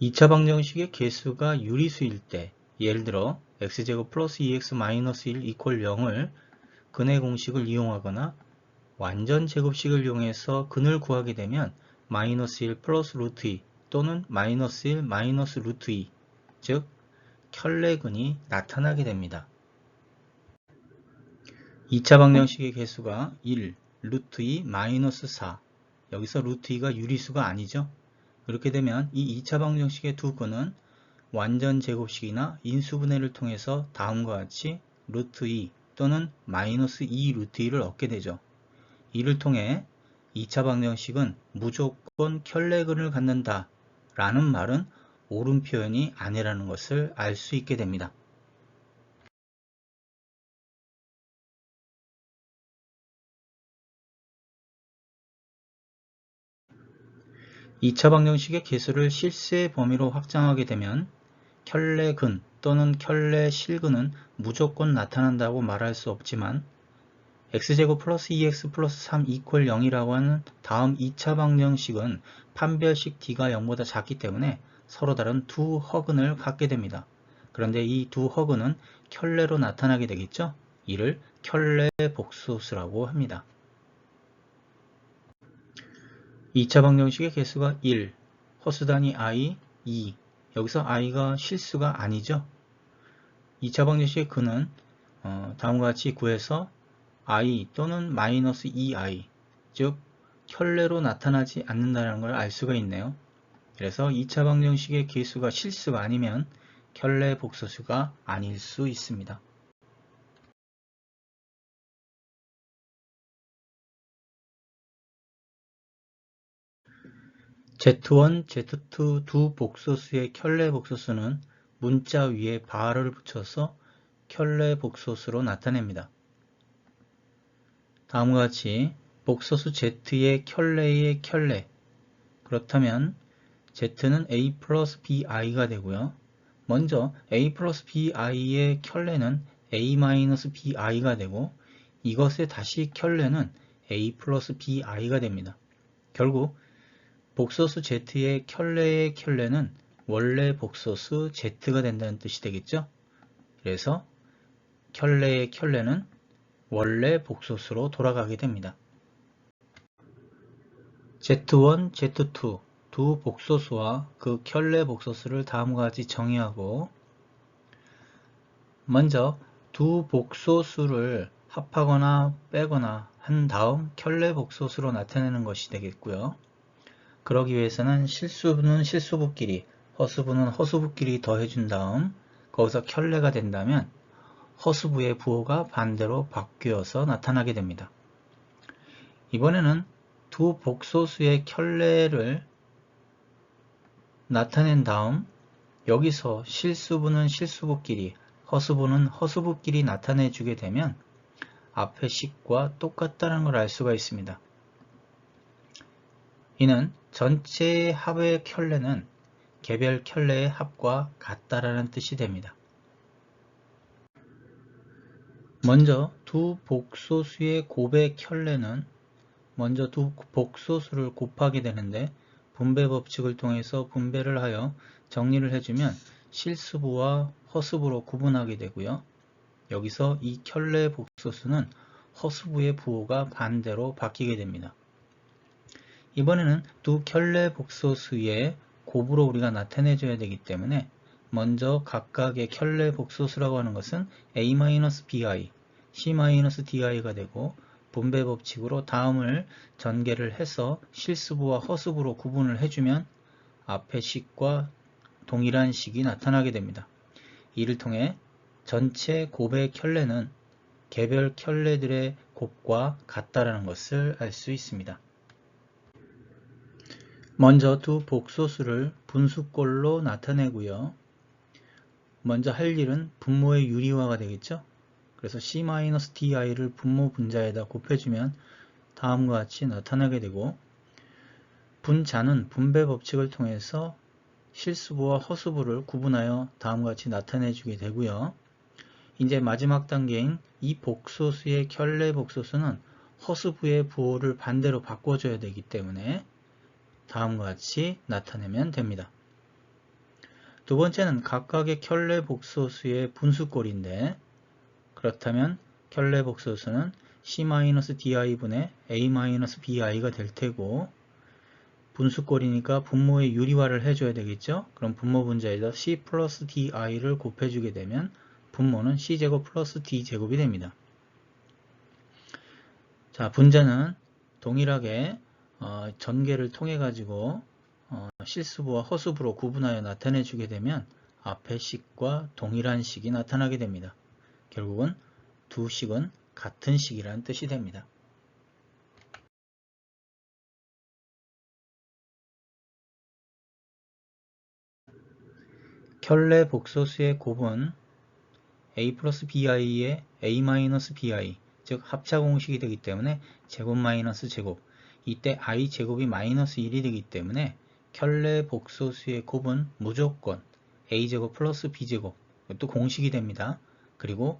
2차 방정식의 개수가 유리수일 때 예를 들어 x제곱 플러스 2x 마이너스 1 이퀄 0을 근의 공식을 이용하거나 완전 제곱식을 이용해서 근을 구하게 되면 마이너스 1 플러스 루트 2 또는 마이너스 1 마이너스 루트 2, 즉 켤레근이 나타나게 됩니다. 2차 방정식의 개수가 1, 루트 2, 마이너스 4 여기서 루트 2가 유리수가 아니죠. 그렇게 되면 이 2차 방정식의 두 근은 완전 제곱식이나 인수분해를 통해서 다음과 같이 루트 2 또는 마이너스 2 루트 2를 얻게 되죠. 이를 통해 2차 방정식은 무조건 켤레근을 갖는다 라는 말은 옳은 표현이 아니라는 것을 알 수 있게 됩니다. 2차 방정식의 개수를 실수의 범위로 확장하게 되면 켤레근 또는 켤레실근은 무조건 나타난다고 말할 수 없지만 x제곱 플러스 2x 플러스 3 이퀄 0이라고 하는 다음 2차 방정식은 판별식 d가 0보다 작기 때문에 서로 다른 두 허근을 갖게 됩니다. 그런데 이 두 허근은 켤레로 나타나게 되겠죠? 이를 켤레 복소수라고 합니다. 2차 방정식의 개수가 1, 허수단위 i, 2. 여기서 i가 실수가 아니죠. 2차 방정식의 근은 어, 다음과 같이 구해서 i 또는 마이너스 2i, 즉 켤레로 나타나지 않는다는 걸 알 수가 있네요. 그래서 2차 방정식의 개수가 실수가 아니면 켤레 복소수가 아닐 수 있습니다. Z1, Z2 두 복소수의 켤레 복소수는 문자 위에 바를 붙여서 켤레 복소수로 나타냅니다. 다음과 같이 복소수 Z의 켤레의 켤레 그렇다면 Z는 A 플러스 BI가 되고요. 먼저 A 플러스 BI의 켤레는 A 마이너스 BI가 되고 이것의 다시 켤레는 A 플러스 BI가 됩니다. 결국 복소수 Z의 켤레의 켤레는 원래 복소수 Z가 된다는 뜻이 되겠죠? 그래서 켤레의 켤레는 원래 복소수로 돌아가게 됩니다. Z1, Z2 두 복소수와 그 켤레 복소수를 다음과 같이 정의하고 먼저 두 복소수를 합하거나 빼거나 한 다음 켤레 복소수로 나타내는 것이 되겠고요. 그러기 위해서는 실수분은 실수부끼리, 허수부는 허수부끼리 더해준 다음 거기서 켤레가 된다면 허수부의 부호가 반대로 바뀌어서 나타나게 됩니다. 이번에는 두 복소수의 켤레를 나타낸 다음 여기서 실수부는 실수부끼리, 허수부는 허수부끼리 나타내 주게 되면 앞의 식과 똑같다는 걸 알 수가 있습니다. 이는 전체의 합의 켤레는 개별 켤레의 합과 같다라는 뜻이 됩니다. 먼저 두 복소수의 곱의 켤레는 먼저 두 복소수를 곱하게 되는데 분배 법칙을 통해서 분배를 하여 정리를 해주면 실수부와 허수부로 구분하게 되고요. 여기서 이 켤레 복소수는 허수부의 부호가 반대로 바뀌게 됩니다. 이번에는 두 켤레 복소수의 곱으로 우리가 나타내줘야 되기 때문에 먼저 각각의 켤레 복소수라고 하는 것은 a-bi, c-di가 되고 분배 법칙으로 다음을 전개를 해서 실수부와 허수부로 구분을 해주면 앞의 식과 동일한 식이 나타나게 됩니다. 이를 통해 전체 곱의 켤레는 개별 켤레들의 곱과 같다라는 것을 알 수 있습니다. 먼저 두 복소수를 분수꼴로 나타내고요. 먼저 할 일은 분모의 유리화가 되겠죠. 그래서 c-di를 분모 분자에다 곱해주면 다음과 같이 나타나게 되고 분자는 분배 법칙을 통해서 실수부와 허수부를 구분하여 다음과 같이 나타내주게 되고요. 이제 마지막 단계인 이 복소수의 켤레 복소수는 허수부의 부호를 반대로 바꿔줘야 되기 때문에 다음과 같이 나타내면 됩니다. 두 번째는 각각의 켤레 복소수의 분수꼴인데 그렇다면 켤레 복소수는 C-di분의 A-bi가 될 테고 분수꼴이니까 분모의 유리화를 해줘야 되겠죠? 그럼 분모 분자에다 C 플러스 DI를 곱해주게 되면 분모는 C제곱 플러스 D제곱이 됩니다. 자, 분자는 동일하게 어, 전개를 통해 가지고 어, 실수부와 허수부로 구분하여 나타내 주게 되면 앞의 식과 동일한 식이 나타나게 됩니다. 결국은 두 식은 같은 식이라는 뜻이 됩니다. 켤레 복소수의 곱은 a 플러스 bi의 a 마이너스 bi 즉 합차 공식이 되기 때문에 제곱 마이너스 제곱 이때 i 제곱이 마이너스 1이 되기 때문에 켤레 복소수의 곱은 무조건 a제곱 플러스 b제곱 이것도 공식이 됩니다. 그리고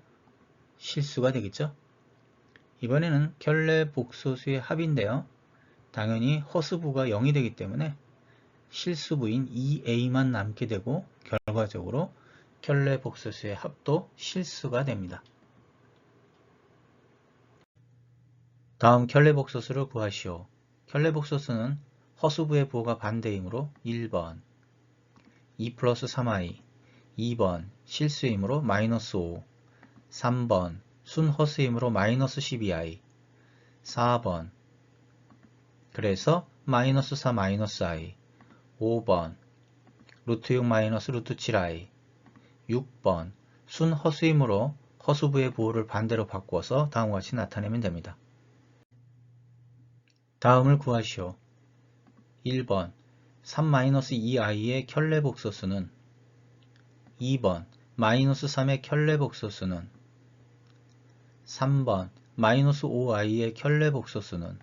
실수가 되겠죠. 이번에는 켤레 복소수의 합인데요. 당연히 허수부가 0이 되기 때문에 실수부인 2a만 남게 되고 결과적으로 켤레 복소수의 합도 실수가 됩니다. 다음 켤레 복소수를 구하시오. 켤레 복소수는 허수부의 부호가 반대이므로 1번 2 플러스 3i 2번 실수이므로 마이너스 5 3번 순허수이므로 마이너스 12i 4번 그래서 마이너스 4 마이너스 i 5번 루트 6 마이너스 루트 7i 6번 순허수이므로 허수부의 부호를 반대로 바꾸어서 다음과 같이 나타내면 됩니다. 다음을 구하시오. 1번. 3-2i의 켤레복소수는? 2번. 마이너스 3의 켤레복소수는? 3번. 마이너스 5i의 켤레복소수는?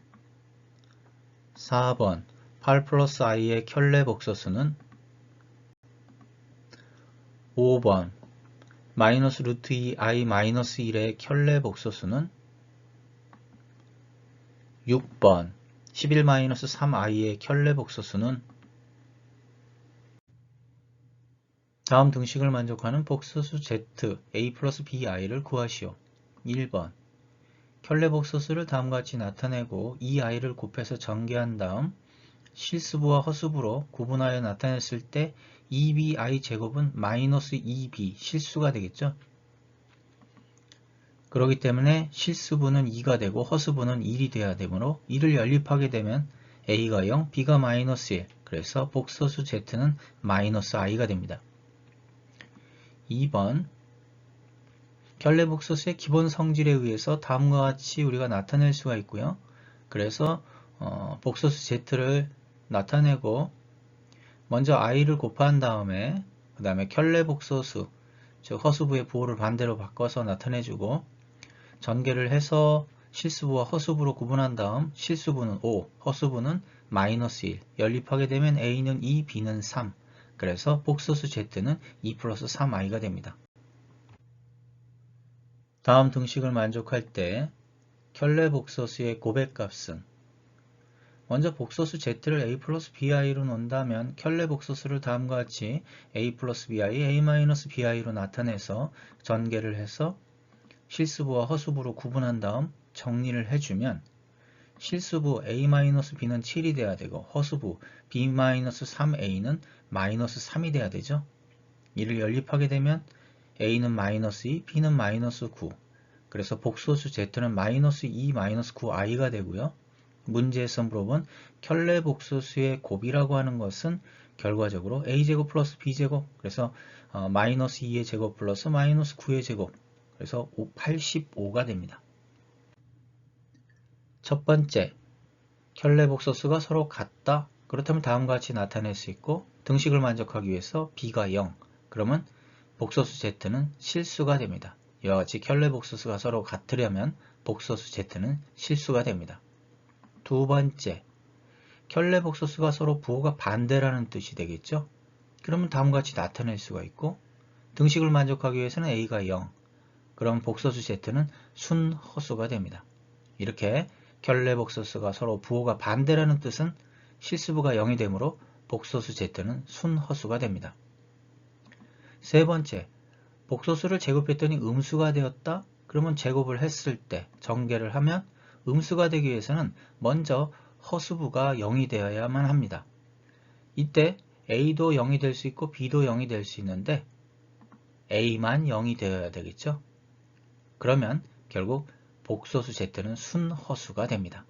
4번. 8 플러스 i의 켤레복소수는? 5번. 마이너스 루트 2i 마이너스 1의 켤레복소수는? 6번 11-3i의 켤레복소수는 다음 등식을 만족하는 복소수 z a 플러스 bi를 구하시오. 1번 켤레복소수를 다음과 같이 나타내고 이 i를 곱해서 전개한 다음 실수부와 허수부로 구분하여 나타냈을 때 2bi 제곱은 마이너스 2b 실수가 되겠죠. 그렇기 때문에 실수부는 2가 되고 허수부는 1이 돼야 되므로 1을 연립하게 되면 a가 0, b가 마이너스 1 그래서 복소수 z는 마이너스 i가 됩니다. 2번 결례복소수의 기본 성질에 의해서 다음과 같이 우리가 나타낼 수가 있고요. 그래서 어, 복소수 z를 나타내고 먼저 i를 곱한 다음에 그 다음에 켤레복소수 즉 허수부의 부호를 반대로 바꿔서 나타내주고 전개를 해서 실수부와 허수부로 구분한 다음 실수부는 5, 허수부는 마이너스 1 연립하게 되면 a는 2, b는 3 그래서 복소수 z는 2 플러스 3i가 됩니다. 다음 등식을 만족할 때 켤레 복소수의 고백값은 먼저 복소수 z를 a 플러스 bi로 놓는다면 켤레 복소수를 다음과 같이 a 플러스 bi, a 마이너스 bi로 나타내서 전개를 해서 실수부와 허수부로 구분한 다음 정리를 해주면 실수부 a-b는 7이 돼야 되고 허수부 b-3a는 마이너스 3이 돼야 되죠. 이를 연립하게 되면 a는 마이너스 2, b는 마이너스 9 그래서 복소수 z는 마이너스 2, 마이너스 9i가 되고요. 문제에서 물어본 켤레 복소수의 곱이라고 하는 것은 결과적으로 a제곱 플러스 b제곱 그래서 어, 마이너스 2의 제곱 플러스 마이너스 9의 제곱 그래서 85가 됩니다. 첫 번째, 켤레 복소수가 서로 같다. 그렇다면 다음과 같이 나타낼 수 있고 등식을 만족하기 위해서 b가 0. 그러면 복소수 z는 실수가 됩니다. 이와 같이 켤레 복소수가 서로 같으려면 복소수 z는 실수가 됩니다. 두 번째, 켤레 복소수가 서로 부호가 반대라는 뜻이 되겠죠? 그러면 다음과 같이 나타낼 수가 있고 등식을 만족하기 위해서는 a가 0, 그럼 복소수 z는 순허수가 됩니다. 이렇게 결례 복소수가 서로 부호가 반대라는 뜻은 실수부가 0이 되므로 복소수 z는 순허수가 됩니다. 세 번째, 복소수를 제곱했더니 음수가 되었다? 그러면 제곱을 했을 때 전개를 하면 음수가 되기 위해서는 먼저 허수부가 0이 되어야만 합니다. 이때 A도 0이 될 수 있고 B도 0이 될 수 있는데 A만 0이 되어야 되겠죠? 그러면 결국 복소수 Z는 순허수가 됩니다.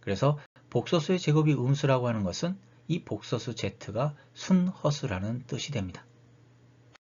그래서 복소수의 제곱이 음수라고 하는 것은 이 복소수 Z가 순허수라는 뜻이 됩니다.